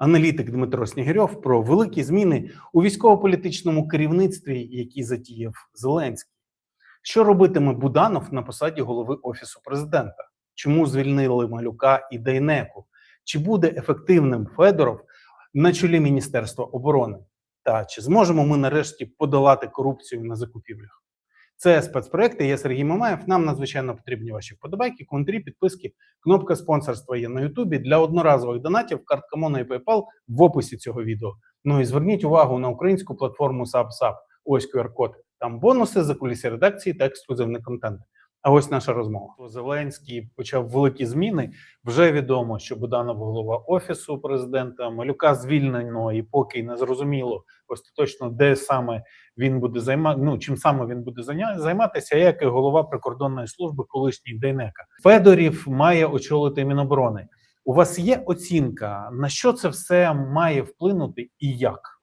аналітик Дмитро Снігирьов про великі зміни у військово-політичному керівництві, які затіяв Зеленський. Що робитиме Буданов на посаді голови офісу президента? Чому звільнили малюка і Дейнеку? Чи буде ефективним Федоров на чолі Міністерства оборони? Та чи зможемо ми нарешті подолати корупцію на закупівлях? Це спецпроекти. Я Сергій Мамаєв. Нам надзвичайно потрібні ваші вподобайки, контрі, підписки. Кнопка спонсорства є на Ютубі для одноразових донатів. Картка Моно і PayPal в описі цього відео. Ну і зверніть увагу на українську платформу SubSub. Ось QR-код. Там бонуси за кулісі редакції та ексклюзивний контент. А ось наша розмова. Зеленський почав великі зміни. Вже відомо, що Буданов голова офісу президента Малюка звільнено, і поки не зрозуміло остаточно, де саме він буде займати, ну чим саме він буде займатися, як і голова прикордонної служби, колишній Дейнека. Федорів має очолити Міноборони. У вас є оцінка, на що це все має вплинути і як?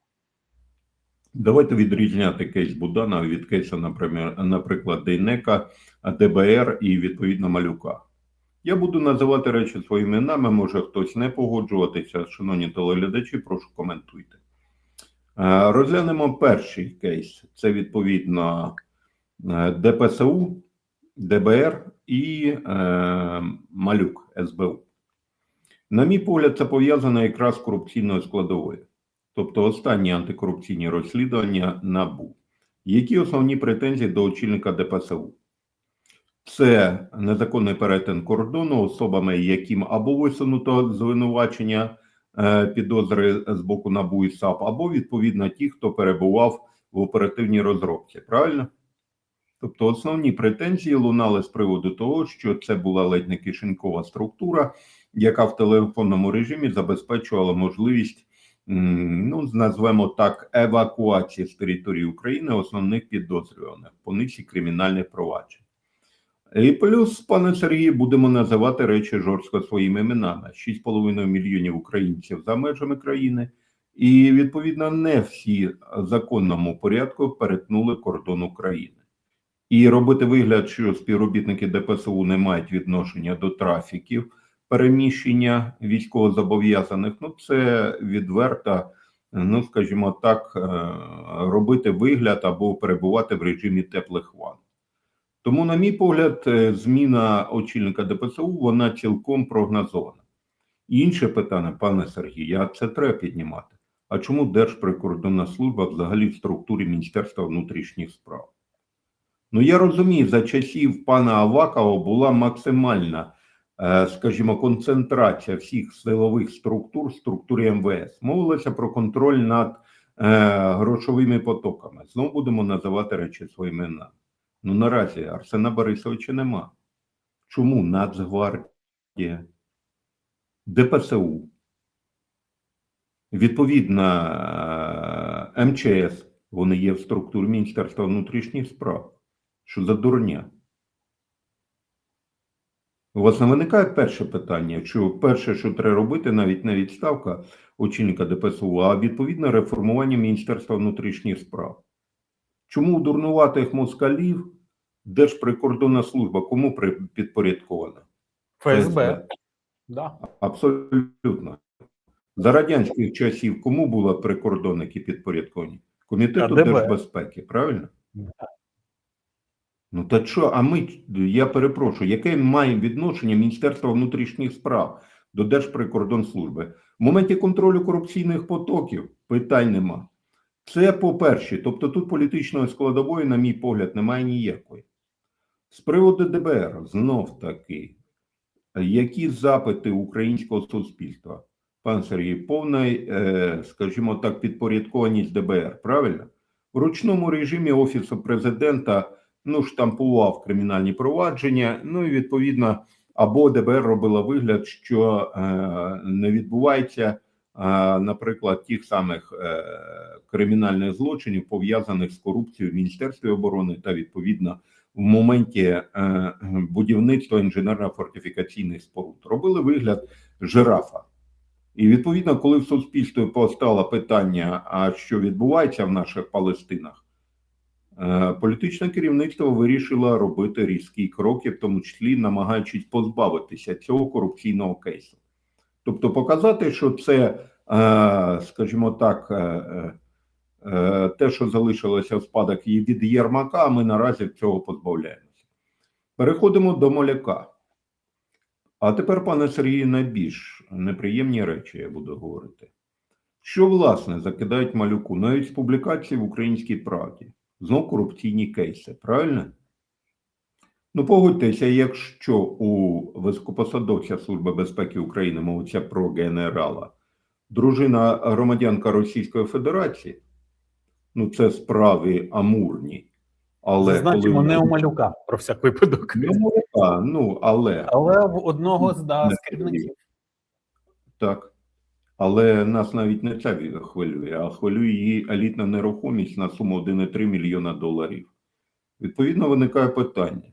Давайте відрізняти кейс Будана від кейсу, наприклад, Дейнека, ДБР і відповідно Малюка. Я буду називати речі своїми іменами, може хтось не погоджуватися. Шановні телеглядачі, прошу коментуйте. Е, Розглянемо перший кейс. Це відповідно е, ДПСУ, ДБР і е, Малюк СБУ. На мій погляд, це пов'язано якраз з корупційною складовою тобто останні антикорупційні розслідування НАБУ. Які основні претензії до очільника ДПСУ? Це незаконний перетин кордону особами, яким або висунуто звинувачення е, підозри з боку НАБУ і САП, або відповідно ті, хто перебував в оперативній розробці. Правильно? Тобто основні претензії лунали з приводу того, що це була ледь не кишенькова структура, яка в телефонному режимі забезпечувала можливість ну, назвемо так, евакуації з території України основних підозрюваних по низці кримінальних проваджень. І плюс, пане Сергію, будемо називати речі жорстко своїми іменами: 6,5 мільйонів українців за межами країни, і відповідно не всі в законному порядку перетнули кордон України. І робити вигляд, що співробітники ДПСУ не мають відношення до трафіків переміщення військовозобов'язаних, ну це відверто, ну скажімо так, е, робити вигляд або перебувати в режимі теплих ван. Тому, на мій погляд, е, зміна очільника ДПСУ вона цілком прогнозована. Інше питання, пане Сергію, а це треба піднімати. А чому Держприкордонна служба взагалі в структурі Міністерства внутрішніх справ? Ну я розумію, за часів пана Авакова була максимальна, скажімо, концентрація всіх силових структур в структурі МВС. Мовилося про контроль над е, грошовими потоками. Знову будемо називати речі своїми іменами. Ну наразі Арсена Борисовича нема. Чому Нацгвардія, ДПСУ, відповідно е, МЧС, вони є в структурі Міністерства внутрішніх справ. Що за дурня? У вас не виникає перше питання, що перше, що треба робити, навіть не відставка очільника ДПСУ, а відповідне реформування Міністерства внутрішніх справ. Чому у дурнуватих москалів Держприкордонна служба кому підпорядкована? ФСБ. Да. Абсолютно. За радянських часів кому були прикордонники підпорядковані? Комітету КДБ. Держбезпеки, правильно? Да. Ну та що, а ми, я перепрошую, яке має відношення Міністерство внутрішніх справ до Держприкордонслужби? В моменті контролю корупційних потоків питань нема. Це по-перше, тобто тут політичної складової, на мій погляд, немає ніякої. З приводу ДБР, знов таки, які запити українського суспільства? Пан Сергій, повна, е, скажімо так, підпорядкованість ДБР, правильно? В ручному режимі Офісу президента ну, штампував кримінальні провадження, ну і відповідно, або ДБР робила вигляд, що е, не відбувається, е, наприклад, тих самих е, кримінальних злочинів, пов'язаних з корупцією в Міністерстві оборони та відповідно в моменті е, будівництва інженерно-фортифікаційних споруд. Робили вигляд жирафа. І відповідно, коли в суспільстві постало питання, а що відбувається в наших Палестинах, політичне керівництво вирішило робити різкі кроки, в тому числі намагаючись позбавитися цього корупційного кейсу. Тобто показати, що це е, скажімо так, е, е, е, те, що залишилося в спадок від Єрмака, ми наразі цього позбавляємося. Переходимо до Моляка. А тепер, пане Сергію, найбільш неприємні речі я буду говорити. Що, власне, закидають малюку? Навіть з публікації в Українській правді. Знов корупційні кейси, правильно? Ну, погодьтеся, якщо у високопосадовця Служби безпеки України мовиться про генерала, дружина громадянка Російської Федерації, ну це справи амурні. Але Зазначимо коли- не у малюка про всяк випадок. Ну, а, ну, але Але в одного з, да, з керівників. Так. Але нас навіть не це хвилює, а хвилює її елітна нерухомість на суму 1,3 мільйона доларів. Відповідно, виникає питання.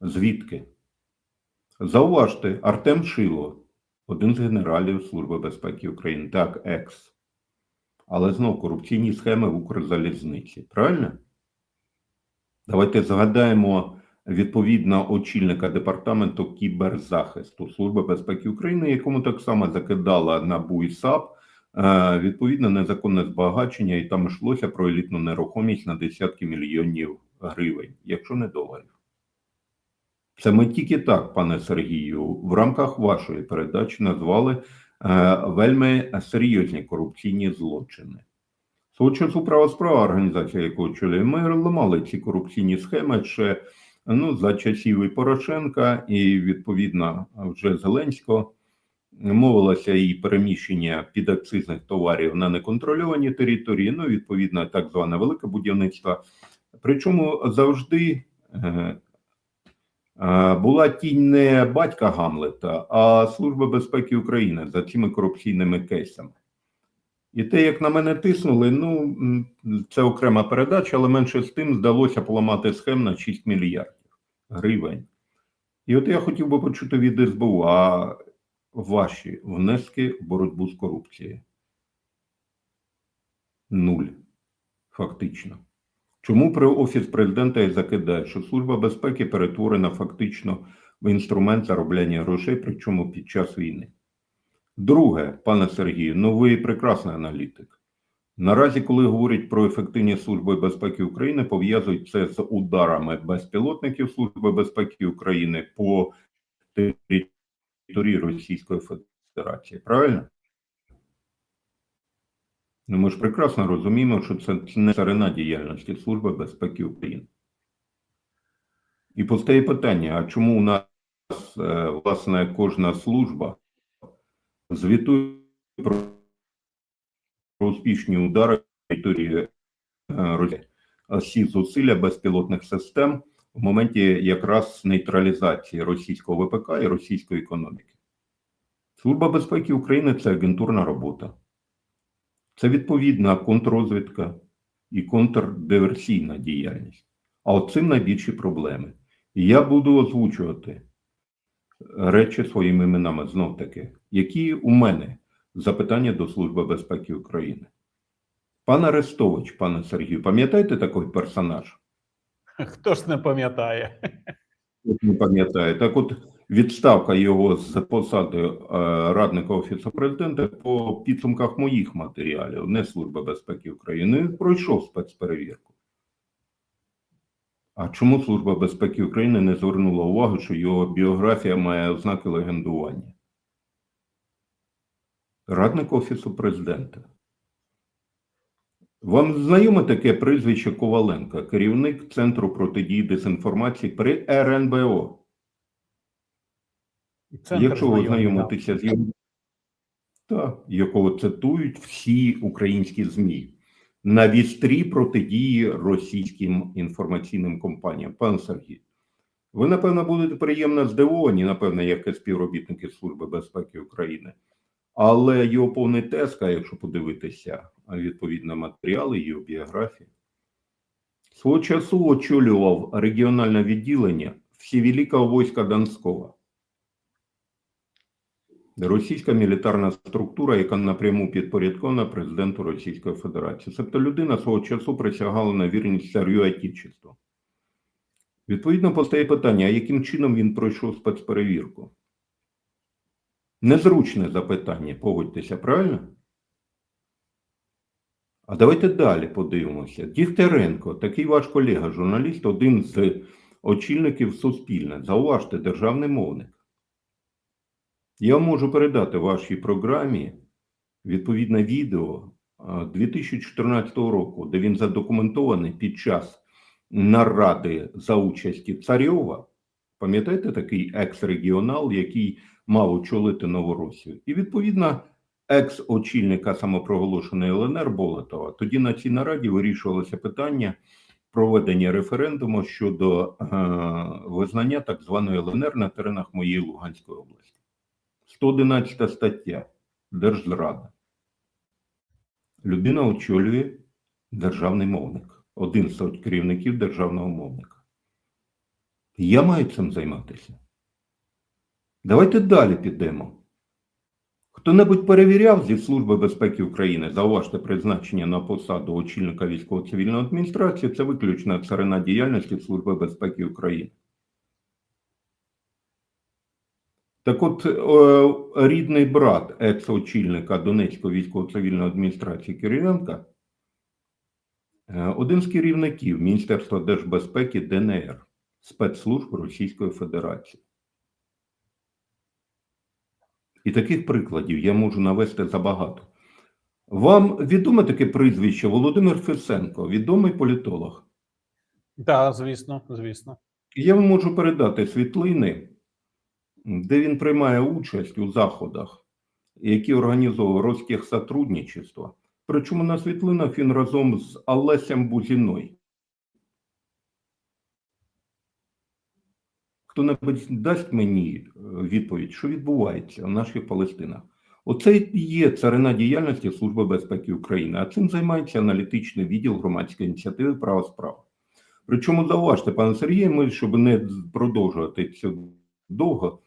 Звідки? Зауважте, Артем Шило, один з генералів Служби безпеки України, так, екс. Але знов корупційні схеми в Укрзалізниці. Правильно? Давайте згадаємо відповідно очільника департаменту кіберзахисту Служби безпеки України, якому так само закидала НАБУ і е, відповідно незаконне збагачення, і там йшлося про елітну нерухомість на десятки мільйонів гривень, якщо не доларів. Це ми тільки так, пане Сергію, в рамках вашої передачі назвали е, вельми серйозні корупційні злочини. Свого часу права справа організація, яку очолює, ми ламали ці корупційні схеми ще ну, за часів і Порошенка, і відповідно вже Зеленського мовилося і переміщення підакцизних товарів на неконтрольовані території, ну, відповідно, так зване велике будівництво. Причому завжди е, е, була тінь не батька Гамлета, а Служба безпеки України за цими корупційними кейсами. І те, як на мене тиснули, ну це окрема передача, але менше з тим здалося поламати схем на 6 мільярдів гривень. І от я хотів би почути від СБУ, а ваші внески в боротьбу з корупцією? Нуль. Фактично. Чому при Офіс президента і закидає, що Служба безпеки перетворена фактично в інструмент заробляння грошей, причому під час війни? Друге, пане Сергію, ну ви прекрасний аналітик. Наразі, коли говорять про ефективність Служби безпеки України, пов'язують це з ударами безпілотників Служби безпеки України по території Російської Федерації. Правильно? Ну, ми ж прекрасно розуміємо, що це не царина діяльності Служби безпеки України. І постає питання: а чому у нас, е, власне, кожна служба звітує про, про успішні удари на території е, Росії, всі зусилля безпілотних систем в моменті якраз нейтралізації російського ВПК і російської економіки. Служба безпеки України це агентурна робота. Це відповідна контррозвідка і контрдиверсійна діяльність. А от цим найбільші проблеми. І я буду озвучувати речі своїми іменами знов таки, які у мене запитання до Служби безпеки України. Пане Арестович, пане Сергію, пам'ятаєте такий персонаж? Хто ж не пам'ятає? От Не пам'ятаю. Так от відставка його з посади е, радника Офісу президента по підсумках моїх матеріалів, не Служби безпеки України, пройшов спецперевірку. А чому Служба безпеки України не звернула увагу, що його біографія має ознаки легендування? Радник Офісу президента. Вам знайоме таке прізвище Коваленка, керівник Центру протидії дезінформації при РНБО. Центр Якщо ви знайомитеся з його, так, якого цитують всі українські ЗМІ на вістрі протидії російським інформаційним компаніям. Пан Сергій, ви, напевно, будете приємно здивовані, напевно, як і співробітники Служби безпеки України. Але його повний тезка, якщо подивитися відповідно матеріали, його біографії, свого часу очолював регіональне відділення Всевеликого війська Донського. Російська мілітарна структура, яка напряму підпорядкована президенту Російської Федерації. Тобто людина свого часу присягала на вірність царю Отечеству. Відповідно, постає питання, яким чином він пройшов спецперевірку? Незручне запитання, погодьтеся, правильно? А давайте далі подивимося. Дігтяренко, такий ваш колега, журналіст, один з очільників Суспільне. Зауважте, державний мовник. Я можу передати вашій програмі відповідне відео 2014 року, де він задокументований під час наради за участі Царьова. Пам'ятаєте такий екс-регіонал, який мав очолити Новоросію? І відповідно екс-очільника самопроголошеної ЛНР Болотова. Тоді на цій нараді вирішувалося питання проведення референдуму щодо е, визнання так званої ЛНР на теренах моєї Луганської області. 111 стаття Держзрада. Людина очолює державний мовник, один з керівників державного мовника. Я маю цим займатися. Давайте далі підемо. Хто-небудь перевіряв зі Служби безпеки України, зауважте призначення на посаду очільника військово-цивільної адміністрації, це виключна царина діяльності Служби безпеки України. Так от, е, рідний брат екс-очільника Донецької військово-цивільної адміністрації Кириленка, е, один з керівників Міністерства держбезпеки ДНР, спецслужб Російської Федерації. І таких прикладів я можу навести забагато. Вам відоме таке прізвище Володимир Фесенко, відомий політолог. Так, звісно, звісно. Я вам можу передати світлини, де він приймає участь у заходах, які організовує Роских сотрудничество. Причому на світлинах він разом з Олесем Бузіною. Хто-небудь дасть мені е, відповідь, що відбувається в наших Палестинах? Оце є царина діяльності Служби безпеки України, а цим займається аналітичний відділ громадської ініціативи права справа. Причому зауважте, пане Сергію, ми, щоб не продовжувати це довго,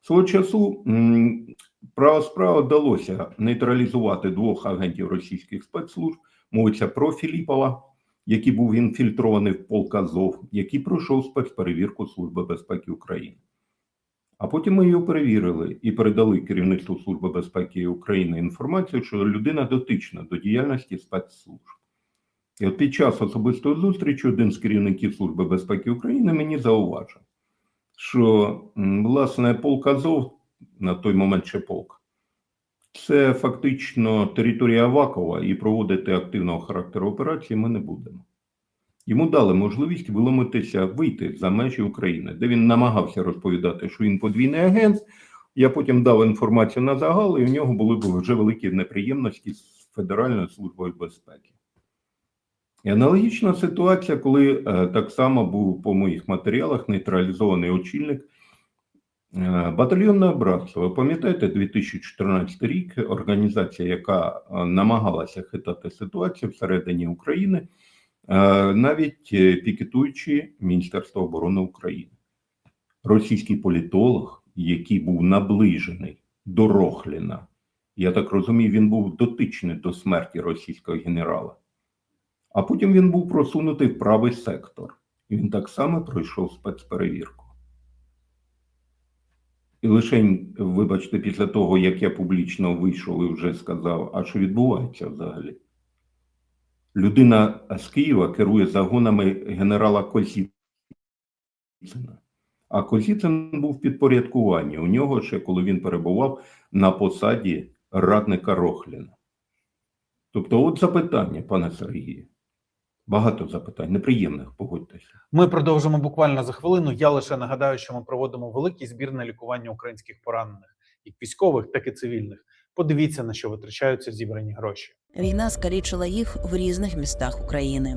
свого часу право справа вдалося нейтралізувати двох агентів російських спецслужб. Мовиться про Філіпова, який був інфільтрований в полк Азов, який пройшов спецперевірку Служби безпеки України. А потім ми його перевірили і передали керівництву Служби безпеки України інформацію, що людина дотична до діяльності спецслужб. І от під час особистої зустрічі один з керівників Служби безпеки України мені зауважив, що власне полк Азов, на той момент ще полк, це фактично територія Авакова, і проводити активного характеру операції ми не будемо. Йому дали можливість виломитися, вийти за межі України, де він намагався розповідати, що він подвійний агент. Я потім дав інформацію на загал, і у нього були вже великі неприємності з Федеральною службою безпеки. І аналогічна ситуація, коли е, так само був по моїх матеріалах нейтралізований очільник е, батальйонного братства. Ви пам'ятаєте, 2014 рік організація, яка е, намагалася хитати ситуацію всередині України, е, навіть пікетуючи Міністерство оборони України. Російський політолог, який був наближений до Рохліна, я так розумію, він був дотичний до смерті російського генерала. А потім він був просунутий в правий сектор. Він так само пройшов спецперевірку. І лише, вибачте, після того, як я публічно вийшов і вже сказав, а що відбувається взагалі? Людина з Києва керує загонами генерала Козіцина. А Козіцин був в підпорядкуванні. У нього ще коли він перебував на посаді радника Рохліна. Тобто, от запитання, пане Сергію. Багато запитань, неприємних, погодьтеся. Ми продовжимо буквально за хвилину. Я лише нагадаю, що ми проводимо великий збір на лікування українських поранених, як військових, так і цивільних. Подивіться на що витрачаються зібрані гроші. Війна скалічила їх в різних містах України.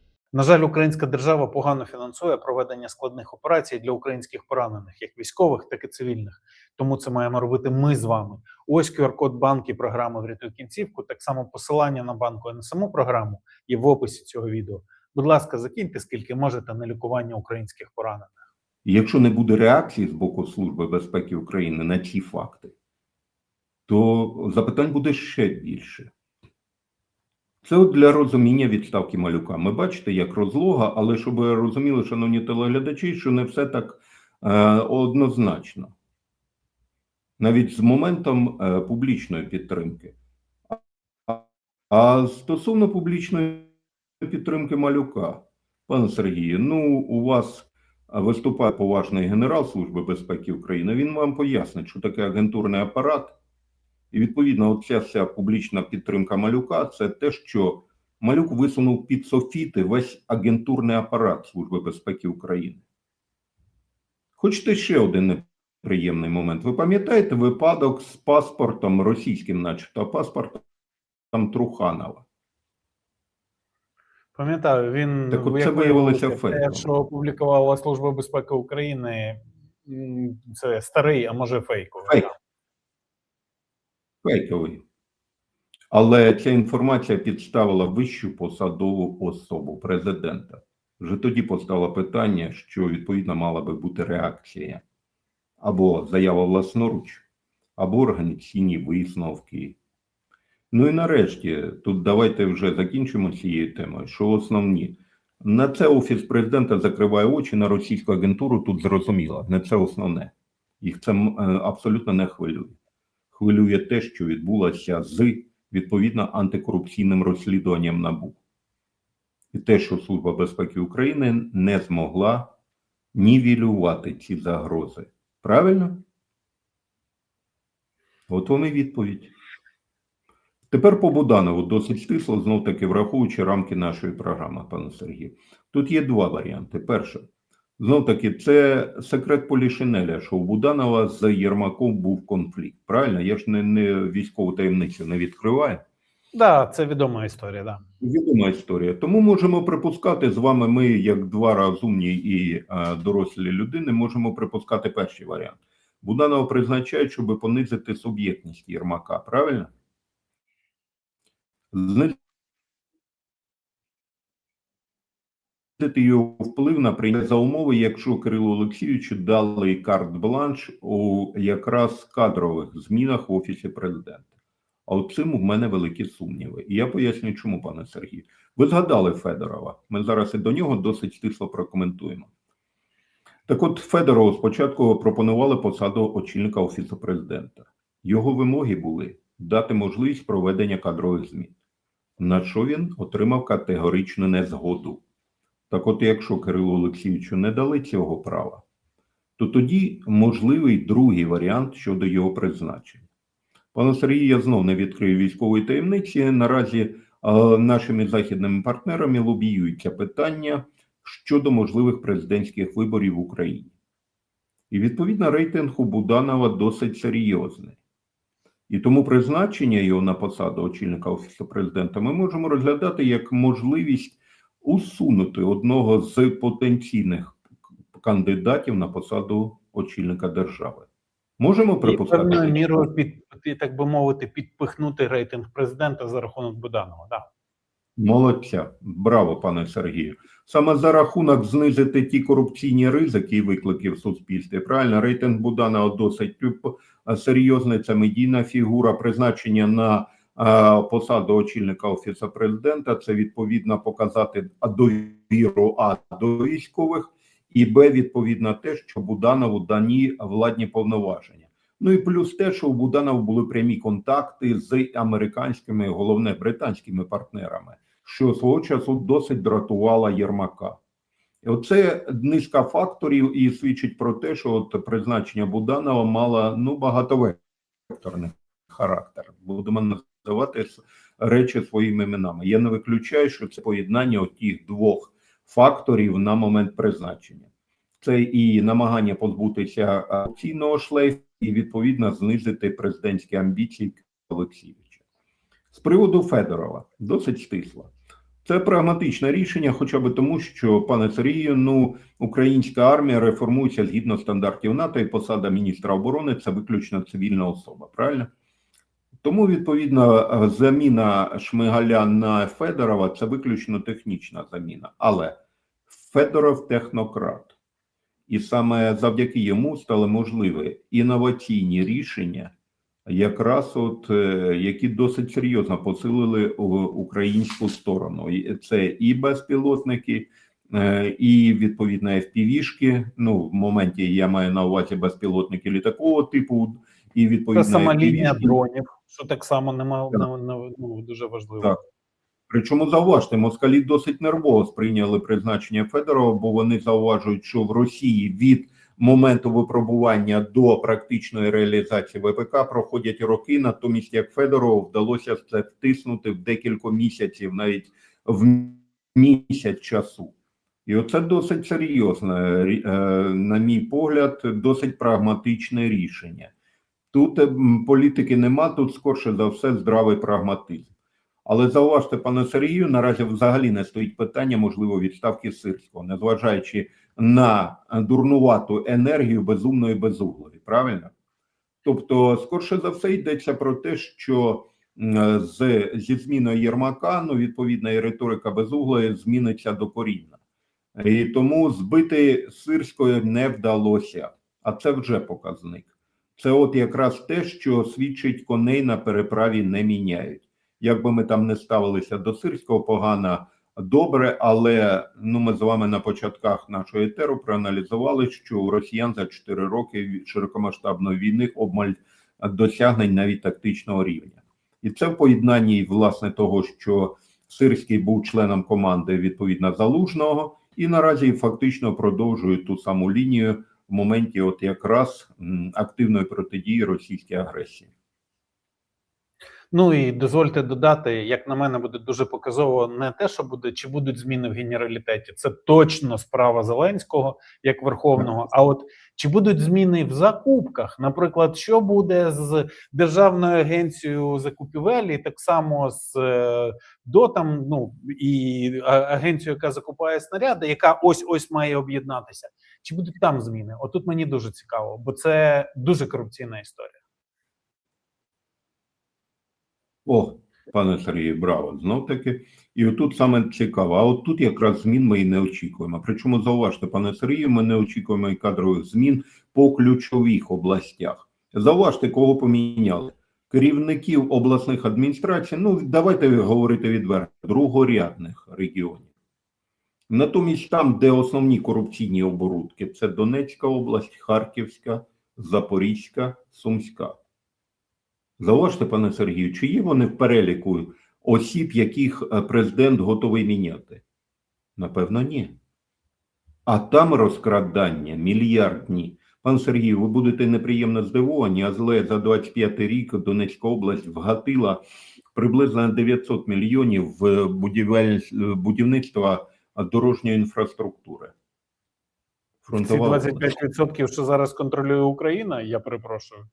На жаль, українська держава погано фінансує проведення складних операцій для українських поранених, як військових, так і цивільних. Тому це маємо робити ми з вами. Ось QR-код банки програми Врятуй кінцівку. Так само посилання на банку і на саму програму є в описі цього відео. Будь ласка, закиньте скільки можете на лікування українських поранених. Якщо не буде реакції з боку Служби безпеки України на ці факти, то запитань буде ще більше. Це для розуміння відставки малюка. Ми бачите, як розлога, але щоб ви розуміли, шановні телеглядачі, що не все так е, однозначно. Навіть з моментом е, публічної підтримки. А стосовно публічної підтримки малюка, пане Сергію, ну у вас виступає поважний генерал Служби безпеки України. Він вам пояснить, що таке агентурний апарат. І відповідно, оця вся публічна підтримка малюка це те, що малюк висунув під софіти весь агентурний апарат Служби безпеки України. Хочете ще один неприємний момент? Ви пам'ятаєте випадок з паспортом російським, начебто, паспортом Труханова? Пам'ятаю, він Так от це виявилося фейком. Те, що опублікувала Служба безпеки України, це старий, а може фейковий. Фейк. Фейковий. Але ця інформація підставила вищу посадову особу президента. Вже тоді постало питання, що відповідно мала би бути реакція або заява власноруч, або організаційні висновки. Ну і нарешті, тут давайте вже закінчимо цією темою, що основні. На це Офіс президента закриває очі на російську агентуру, тут зрозуміло, не це основне. Їх це е, абсолютно не хвилює хвилює те, що відбулося з відповідно антикорупційним розслідуванням НАБУ. І те, що Служба безпеки України не змогла нівелювати ці загрози. Правильно? От вам і відповідь. Тепер по Буданову досить стисло, знов таки враховуючи рамки нашої програми, пане Сергію. Тут є два варіанти. Перше, знов таки, це секрет Полішинеля, що у Буданова з Єрмаком був конфлікт. Правильно? Я ж не, не військову таємницю не відкриваю. Да, це відома історія. Да. Відома історія. Тому можемо припускати з вами, ми, як два розумні і е, дорослі людини, можемо припускати перший варіант. Буданова призначають, щоб понизити суб'єктність Єрмака, правильно? Знизити його вплив на прийняття за умови, якщо Кирилу Олексійовичу дали карт-бланш у якраз кадрових змінах в Офісі президента. А от цим у мене великі сумніви. І я поясню, чому, пане Сергію. Ви згадали Федорова. Ми зараз і до нього досить стисло прокоментуємо. Так от Федорову спочатку пропонували посаду очільника Офісу президента. Його вимоги були дати можливість проведення кадрових змін, на що він отримав категоричну незгоду. Так от, якщо Кирилу Олексійовичу не дали цього права, то тоді можливий другий варіант щодо його призначення. Пане Сергію, я знов не відкрию військової таємниці. Наразі е, нашими західними партнерами лобіюється питання щодо можливих президентських виборів в Україні. І відповідно рейтинг у Буданова досить серйозний. І тому призначення його на посаду очільника Офісу президента ми можемо розглядати як можливість усунути одного з потенційних кандидатів на посаду очільника держави. Можемо припускати? певною мірою під, так би мовити, підпихнути рейтинг президента за рахунок Буданова. Да. Молодця, браво, пане Сергію. Саме за рахунок знизити ті корупційні ризики і виклики в суспільстві. Правильно, рейтинг Буданова досить е, серйозний. Це медійна фігура, призначення на посаду очільника офісу президента. Це відповідно показати довіру а до військових, і б відповідно те, що Буданову дані владні повноваження. Ну і плюс те, що у Буданова були прямі контакти з американськими, головне британськими партнерами, що свого часу досить дратувала Єрмака. Оце низка факторів і свідчить про те, що от призначення Буданова мало ну багатовекторний характер. Будемо називати речі своїми іменами. Я не виключаю, що це поєднання тих двох факторів на момент призначення. Це і намагання позбутися корупційного шлейфу, і відповідно знизити президентські амбіції Олексійовича. З приводу Федорова досить стисло. Це прагматичне рішення, хоча б тому, що, пане Сергію, ну українська армія реформується згідно стандартів НАТО, і посада міністра оборони це виключно цивільна особа. Правильно? Тому, відповідно, заміна Шмигаля на Федорова це виключно технічна заміна. Але Федоров технократ. І саме завдяки йому стали можливі інноваційні рішення, якраз от е, які досить серйозно посилили українську сторону. Це і безпілотники, е, і відповідно FPV-шки. Ну, в моменті я маю на увазі безпілотники літакового типу, і відповідно сама лінія дронів, що так само нема, Так. не- не- ну, дуже важливо. Так. Причому зауважте, москалі досить нервово сприйняли призначення Федорова, бо вони зауважують, що в Росії від моменту випробування до практичної реалізації ВПК проходять роки. Натомість, як Федорову вдалося це втиснути в декілька місяців, навіть в місяць часу. І оце досить серйозне, е, на мій погляд, досить прагматичне рішення. Тут е, політики нема, тут скорше за все здравий прагматизм. Але зауважте, пане Сергію, наразі взагалі не стоїть питання можливо відставки Сирського, незважаючи на дурнувату енергію безумної безуглої. Правильно? Тобто, скорше за все, йдеться про те, що з зі зміною Єрмака, ну відповідна і риторика безуглої зміниться докорінно. І тому збити Сирської не вдалося, а це вже показник. Це от якраз те, що свідчить коней на переправі не міняють. Як би ми там не ставилися до сирського погано, добре, але ну ми з вами на початках нашого етеру проаналізували, що у росіян за 4 роки широкомасштабної війни обмаль досягнень навіть тактичного рівня. І це в поєднанні власне того, що Сирський був членом команди відповідно залужного, і наразі фактично продовжує ту саму лінію в моменті, от якраз активної протидії російській агресії. Ну і дозвольте додати, як на мене, буде дуже показово не те, що буде, чи будуть зміни в генералітеті. Це точно справа Зеленського як верховного. А от чи будуть зміни в закупках? Наприклад, що буде з державною агенцією закупівель, і так само з е, ДОТом, ну і агенцією, яка закупає снаряди, яка ось ось має об'єднатися. Чи будуть там зміни? Отут мені дуже цікаво, бо це дуже корупційна історія. О, пане Сергію, браво, знов таки. І отут саме цікаво. А от тут якраз змін ми і не очікуємо. Причому зауважте, пане Сергію, ми не очікуємо і кадрових змін по ключових областях. Зауважте, кого поміняли. Керівників обласних адміністрацій, ну давайте говорити відверто, другорядних регіонів. Натомість там, де основні корупційні оборудки, це Донецька область, Харківська, Запорізька, Сумська. Зауважте, пане Сергію, чи є вони в переліку осіб, яких е, президент готовий міняти? Напевно, ні. А там розкрадання мільярдні. Пан Сергію, ви будете неприємно здивовані, а зле за 25 рік Донецька область вгатила приблизно 900 мільйонів в будівництво дорожньої інфраструктури. Фронтова область. 25%, що зараз контролює Україна, я перепрошую.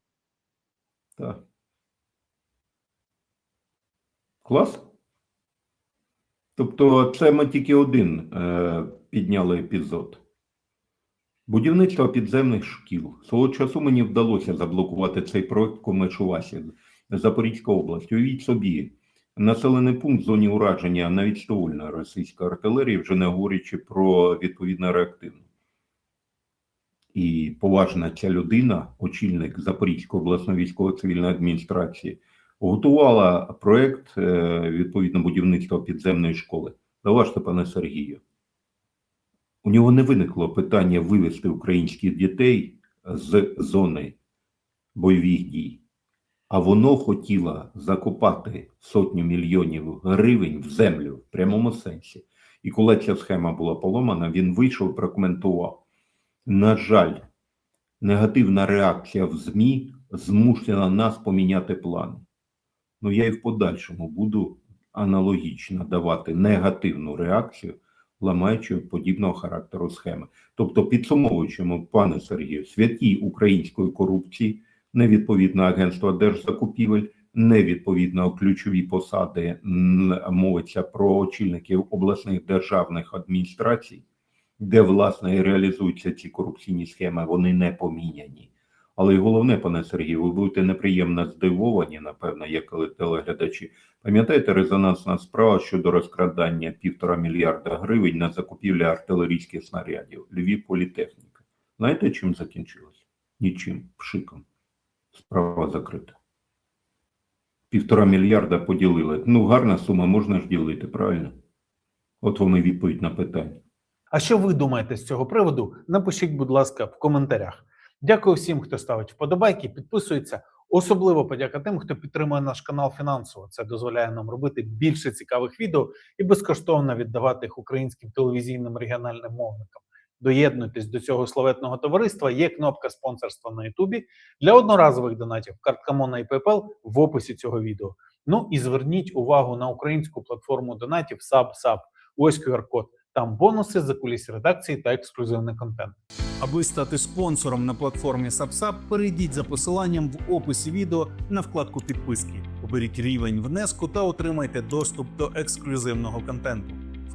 Так. Клас. Тобто, це ми тільки один е, підняли епізод. Будівництво підземних шкіл. Свого часу мені вдалося заблокувати цей проект Комечувасі, Запорізька область. Уявіть собі, населений пункт в зоні ураження навіть ствольної російської артилерії, вже не говорячи про відповідно реактивну. І поважна ця людина, очільник Запорізької обласної військово-цивільної адміністрації, готувала проект е, відповідно будівництва підземної школи. Заважте, пане Сергію. У нього не виникло питання вивести українських дітей з зони бойових дій. А воно хотіло закопати сотню мільйонів гривень в землю в прямому сенсі. І коли ця схема була поломана, він вийшов, прокоментував. На жаль, негативна реакція в ЗМІ змусила нас поміняти плани. Ну, я і в подальшому буду аналогічно давати негативну реакцію, ламаючи подібного характеру схеми. Тобто, підсумовуючи, пане Сергію, святі української корупції, невідповідно агентство держзакупівель, невідповідно ключові посади мовиться про очільників обласних державних адміністрацій, де власне і реалізуються ці корупційні схеми, вони не поміняні. Але й головне, пане Сергію, ви будете неприємно здивовані, напевно, як телеглядачі. Пам'ятаєте резонансна справа щодо розкрадання півтора мільярда гривень на закупівлю артилерійських снарядів Львів політехніка? Знаєте, чим закінчилось? Нічим, пшиком. Справа закрита. Півтора мільярда поділили. Ну, гарна сума, можна ж ділити, правильно? От вам і відповідь на питання. А що ви думаєте з цього приводу? Напишіть, будь ласка, в коментарях. Дякую всім, хто ставить вподобайки, підписується. Особливо подяка тим, хто підтримує наш канал фінансово. Це дозволяє нам робити більше цікавих відео і безкоштовно віддавати їх українським телевізійним регіональним мовникам. Доєднуйтесь до цього славетного товариства. Є кнопка спонсорства на Ютубі для одноразових донатів. Картка Мона і PayPal в описі цього відео. Ну і зверніть увагу на українську платформу донатів SubSub. Ось QR-код. Там бонуси за куліс редакції та ексклюзивний контент. Аби стати спонсором на платформі SubSub, перейдіть за посиланням в описі відео на вкладку підписки. Оберіть рівень внеску та отримайте доступ до ексклюзивного контенту.